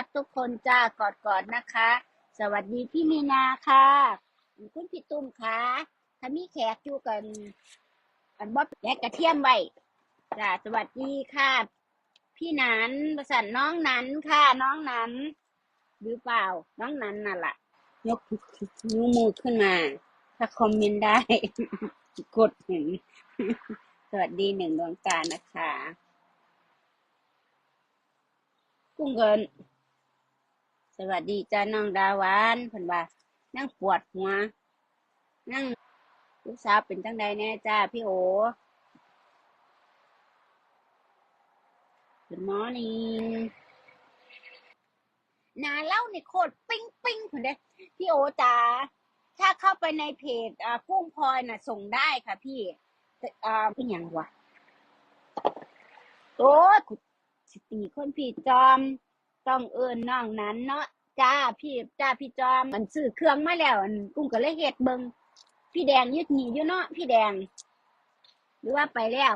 รักทุกคนจ้ากอดกอดๆนะคะ สวัสดีพี่มีนาค่ะคุณพี่ตุ้มค่ะถ้ามีแขกอยู่กันอันบอแยกกระเทียมไว้จ้าสวัสดีค่ะ พี่นันประสันน้องนันค่ะน้องนันหรือเปล่า น้องนันน่ะล่ะ ยกนิ้วมือขึ้นมา ถ้าคอมเมนต์ได้ กดเห็นสวัสดีหนึ่งดวงตานะคะกุ้งเกิน วัสดีจ้าน้องดาหวานเพิ่นว่านั่งปวดหัว นั่งลูกสาวเป็นจังใดแน่จ้าพี่โอ Good morning นาเล่าในโคตรปิ้งปิ้งเพิ่นเด้พี่โอจ๋าถ้าเข้าไปในเพจอ่ากุ้งพลอยน่ะ ส่งได้ค่ะพี่แต่อ่าเป็นยังวะโอ้ยกูสิตีคนพี่จอม ต้องเอิ้นน้องนั้นเนาะจ้าพี่จ้าพี่จอมมันซื้อเครื่องมาแล้วอันกุ้งก็เลยเฮ็ดเบิงพี่แดงยึดหนีอยู่เนาะพี่แดง หรือว่าไปแล้ว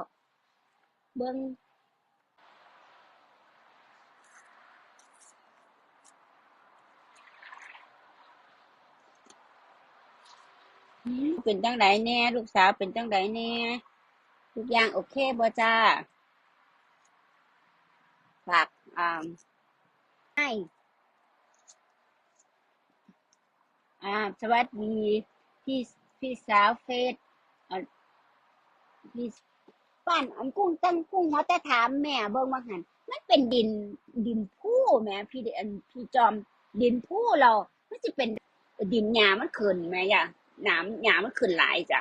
เบิงเป็นจังไดแน่ลูกสาวเป็นจังไดแน่ทุกอย่างโอเคบ่จ้าฝากอ่า อ่าสวัสดีพี่พี่สาวเฟซอ่าพี่ป้านอันกุ้งตั้งกุ้งเขาแต่ถามแม่เบิ่งว่าหันมันเป็นดินดินผู้แม่พี่เดนพี่จอมดินผู้เรามันจะเป็นดินหญ้ามันขึ้นแหม่ย่ะน้ำหญ้ามันขึ้นหลายจ้ะ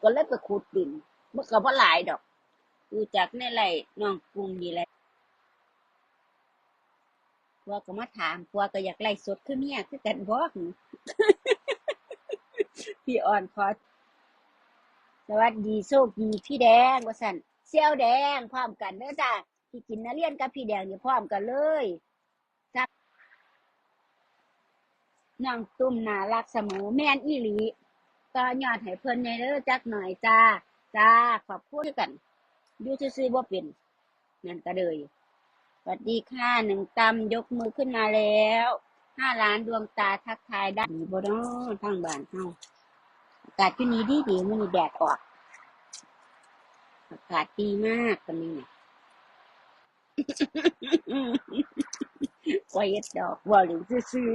ก็เลยไปขุดดินมันก็บ่หลายดอกดูจากในไรน้องกุ้งนี่และพ วก็มาถามพวกก็อยากไล่สดคือเมียคือกันบ่หึพี่อ่อนขอสวัสดีโชคดีพี่แดงว่าสันเซี่ยวแดงพร้อมกันเด้อจ้าพี่กินนัเรียนกับพี่แดงนี่พร้อมกันเลยจ้าน้องตุ้มน่ารักเสมอแม่นอีหลีก็ยอดให้เพิ่นในเด้อจักหน่อยจ้าจ้าขอบคุณกันอยู่ซื่อๆบ่เป็นนั่นก็เลย สวัสดีค่ะหนึ่งตำยกมือขึ้นมาแล้วห้าล้านดวงตาทักทายได้ดีบ่เนาะทางบ้านเฮาอากาศที่นี้ดีดีมันแดดออกอากาศดีมากตอนนี้เนี่ยกวยดอกว่าหรือซื่อ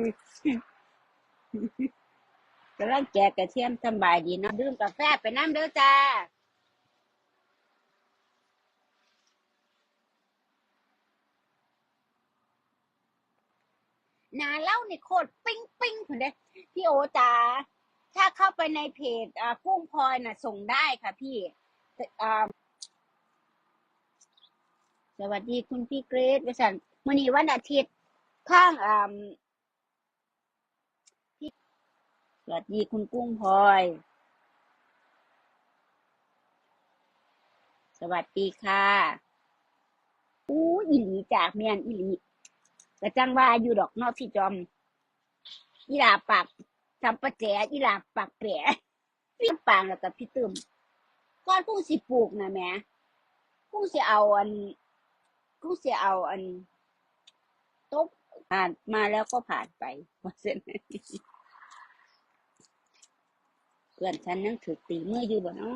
กำลังแกะกระเทียมสบายดีเนาะดื่มกาแฟไปน้ำเด้อจ้า นาเล่าในโคตรปิ้งปิ้งเพิ่นเด้พี่โอจ๋าถ้าเข้าไปในเพจอ่ากุ้งพลอยน่ะ ส่งได้ค่ะพี่สวัสดีคุณพี่เกรซวสันมื้อนี้วันอาทิตย์ข้างอ่าพี่สวัสดีคุณกุ้งพลอย สวัสดีค่ะอู้อีหลีจากแม่นอีหลี กระจังว่าอยู่ดอกนอกพี่จอมอีหลาปากทำประแจอีหลาปากแปะพี่ปางแล้วกับพี่ตึมก่อนกุ้งสิปลูกนะแม่กุ้งสิเอาอันกุ้งสิเอาอันตบผ่านมาแล้วก็ผ่านไปว่าเส้นเพื่อนฉันนั่งถือตีมืออยู่บ่เนอ้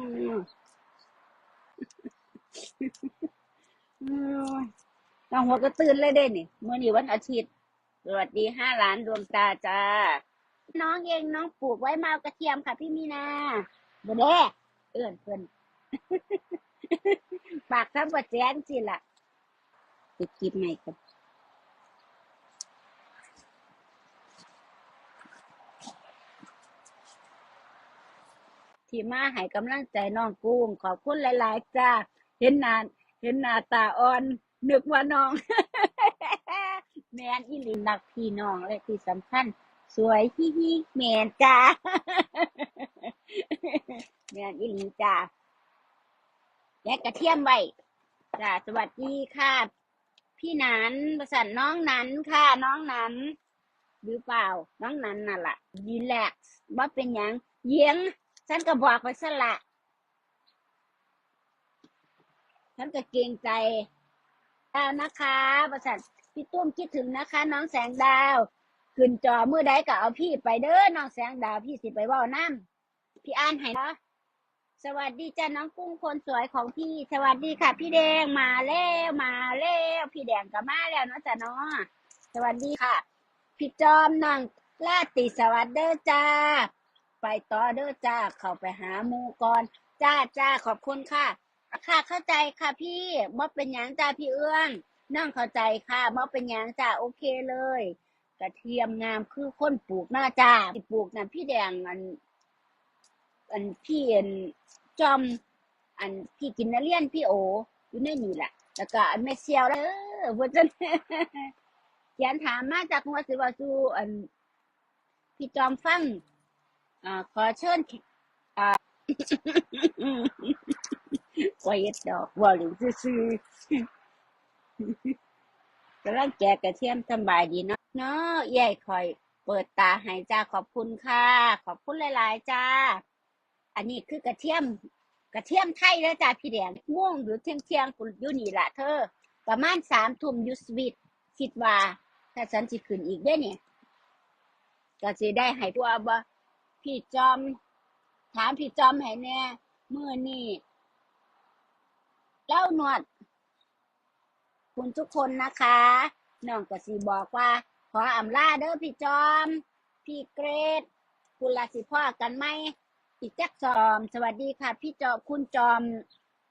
ย น้องหัวก็ตื่นเลยเด้นี่เมื่อนี้วันอาทิตย์สวัสดีห้าล้านดวงตาจ้า น้องเองน้องปลูกไว้มากระเทียมค่ะพี่มีนาบ่แด้เอื้อนเพิ่นปากทั้งประแจนสิล่ะไปคลิปใหม่กันที่มาให้กำลังใจน้องกุ้งขอบคุณหลาย ๆ จ้า เห็นหน้าเห็นหน้าตาอ่อน นึกว่าน้อง แมนอีหลินรักพี่น้องและที่สำคัญ สวยฮิฮิแมนจ้า แมนอีหลีจ้าแยกกระเทียมไว้จ้าสวัสดีค่ะ พี่นันประสันน้องนันค่ะ น้องนันหรือเปล่า น้องนันน่ะล่ะดีแลกซ์ว่าเป็นหยังเยียงฉันก็บอกไปสละฉันก็เกรงใจ แล้วนะคะประสันพี่ตุ้มคิดถึงนะคะ น้องแสงดาวขึ้นจอเมื่อใดก็เอาพี่ไปเด้อน้องแสงดาวพี่สิไปว่าน้ำพี่อ่านให้เนาะสวัสดีจ้าน้องกุ้งคนสวยของพี่ สวัสดีค่ะ พี่แดงมาแล้วมาแล้วพี่แดงก็มาแล้วเนาะจ้าเนาะสวัสดีค่ะ พี่จอมน้องลาติสวัสดีเจ้า ไปต่อเด้อจ้าเข้าไปหาหมูก่อนจ้าจ้าขอบคุณค่ะ ค่ะเข้าใจค่ะพี่บ่เป็นหยังจ้าพี่เอื้องน้องเข้าใจค่ะบ่เป็นหยังจ้าโอเคเลย กระเทียมงามคือคนปลูกหน้าจ้าที่ปลูกนั่นพี่แดงอัน อันพี่อันจอม อันพี่กินนาเลียนพี่โอ อยู่ในนี่แหละแล้วก็อันแม่เซียวแล้วเออว่าจะเขียนถามมาจากหัวสิวาสูอัน พี่จอมฟังอ่าขอเชิญอ่า กวยดดอกว่าหรือซื่อๆกำลังแกกระเทียมสบายดีเนาะเนาะใหญ่คอย เปิดตาให้จ้าขอบคุณค่ะ ขอบคุณหลาย ๆ จ้า อันนี้คือกระเทียม กระเทียมไทยแล้วจ้าพี่แดงง่วงอยู่เที่ยงเที่ยงๆกูอยู่นี่แหละเธอ ประมาณสามทุ่มยูสวิตคิดว่า ถ้าฉันสิขึ้นอีกได้เนี่ยก็สิได้ให้ตัวบ่พี่จอม ถามพี่จอมให้แน่เมื้อนี้ เล่าหนวด คุณทุกคนนะคะน้องกสิบอกว่า ขออำลาเด้อพี่จอม พี่เกรดคุณลาสิพ่อกันไหมอีกจักจอม สวัสดีค่ะ พี่จอมคุณจอม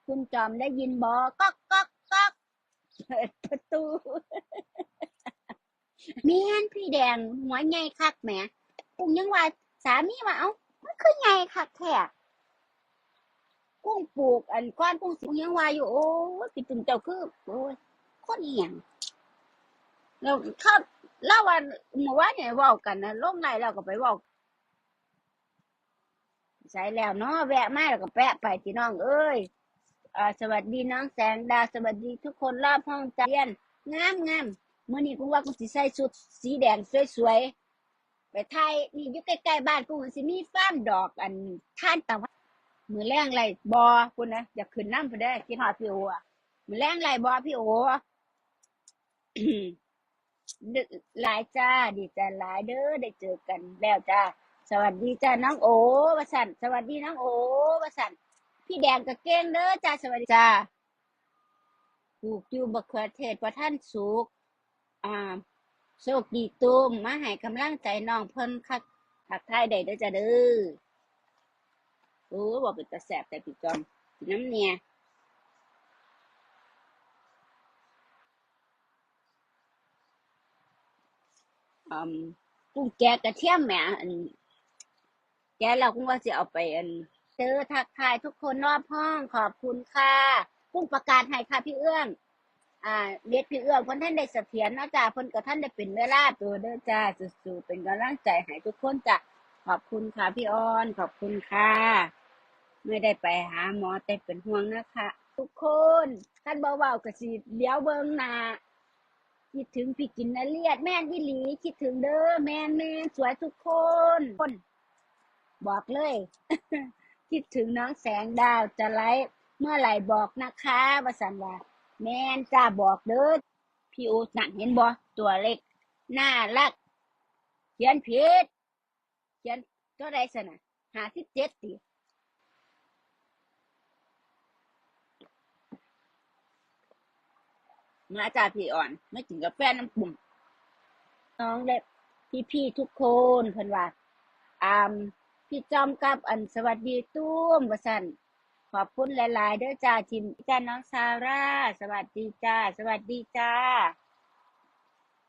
คุณจอมได้ยินบอก๊อกก๊อกก๊อกเปิดประตูเมียนพี่แดงหัวใหญ่คักแหมกุ้งยังว่าสามีว่าเอ้ามันคือใหญ่คักแท้ กุ้งปลูกอันก้อนกุ้งสิงยังว่าอยู่โอ้ยพี่ตุ่มเจ้าคือโอ้ยคนเอียงเราเขาเล่าว่าเมื่อวานเนี่ยว้ากันนะลงไลน์เราก็ไปว้าใส่แล้วเนาะแวะมาแล้วก็แปะไปพี่น้องเอ้ยอ่าสวัสดีน้องแสงดาสวัสดีทุกคนรอบห้องจเรียนงามงามเมื่อนี้กูว่ากูสิใส่ชุดสีแดงสวยๆไปไทยนี่อยู่ใกล้ๆบ้านกูสิมีฟาร์มดอกอันท่านตะวัน มือแรงไรบอคุณนะอยากขึ้นน้ำไปได้กินหอดพี่โออะมือแรงไรบอพี่โอดึกหลายจ้า ดีใจหลายเด้อได้เจอกันแล้วจ้า สวัสดีจ้าน้องโอวสันสวัสดีน้องโอวสันพี่แดงกับเก้งเด้อจ้าสวัสดีจ้าปลูกอยู่บักเขือเทศว่าท่านสุกอ่าโชคดีตุ้มมาให้กำลังใจน้องเพิ่นคักทักทายได้เด้อจ้าเด้อ โอ้บอกเป็นตาแสบแต่พี่จอมน้ำเนี่ยอืมกุ้งแกะกระเทียมแหมอันแกะเรากุ้งว่าจะเอาไปอันเจอทักทายทุกคนรอบห้องขอบคุณค่ะกุ้งประกาศให้ค่ะพี่เอื้องอ่าเด็ดพี่เอื้องคนท่านได้เสถียรนะจ้าเพิ่นกับท่านได้เป็นเวลาตัวเด้อจ้าสู้ๆเป็นกำลังใจให้ทุกคนจ้ะขอบคุณค่ะพี่ออน ขอบคุณค่ะ ไม่ได้ไปหาหมอแต่เป็นห่วงนะคะ ทุกคนท่านเบาๆก็สิเดี๋ยวเบิงหนาคิดถึงพี่กินนาเลียดแม่นอีหลี คิดถึงเด้อแม่นแม่นสวยทุกคนคนบอกเลย คิดถึงน้องแสงดาวจะไลฟ์เมื่อไหร่บอกนะคะว่าสันว่าแม่นจ้าบอกเด้อพี่โอนั่นเห็นบ่ตัวเล็กน่ารักเขียนผิดเขียนเท่าไรสนะหาสิบเจ็ดติ มาจ้าพี่อ่อนไม่กินกาแฟน้ำปุ่มน้องเด็กพี่พี่ทุกคนเพิ่นว่าอ่าพี่จอมกับอันสวัสดีตุ้มว่าสันขอบคุณหลายๆเด้อจ้าจิมจ้าน้องซาร่า สวัสดีจ้า สวัสดีจ้า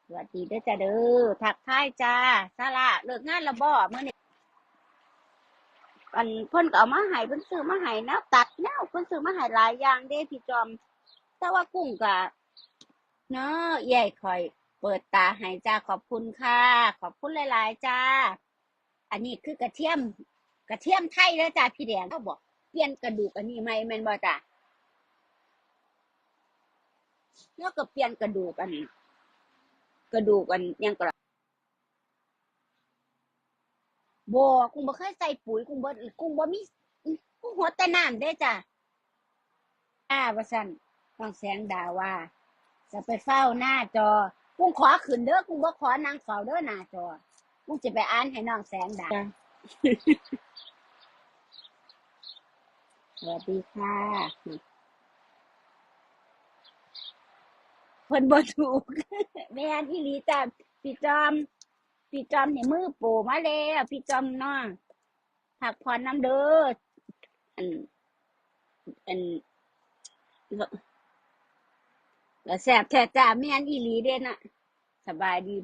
สวัสดีเด้อจ้าเด้อทักทายจ้าซาร่าเลิกงานและบ่มื้อนี้อันเพิ่นก็เอามาให้เพิ่นซื้อมาให้แนวตัดแนวเพิ่นซื้อมาให้หลายอย่างเด้พี่จอม แต่ว่ากุ้งก็ เนาะใหญ่คอยเปิดตาให้จ้าขอบคุณค่ะ ขอบคุณหลายๆจ้า อันนี้คือกระเทียม กระเทียมไทยเด้อจ้าพี่แดงเขาบอกเปลี่ยนกระดูกอันนี้ไหมแม่นบ่จ้ะแล้วก็เปลี่ยนกระดูกอัน กระดูกอันยังกระบ่กุ้งบ่เคยใส่ปุ๋ยกุ้งบ่กุ้งบ่มีกุ้งหัวแต่น้ำเด้จ้ะอ่าว่าซั่นต้องแสงดาว่า จะไปเฝ้าหน้าจอกูขอขึ้นเด้อกูบ่ขอนางเฝ้าเด้อหน้าจอกูจะไปอ่านให้น้องแสงดังจ้ะสวัสดีค่ะเพิ่นบ่ถูกแม่นอีหลีจ้ะพี่จอมพี่จอมนี่มือโปรมาแล้วพี่จอมเนาะพักผ่อนน้ำเด้ออันอัน ก็แซ่บแท้จ้าแม่นอีหลีเด้น่ะสบายดี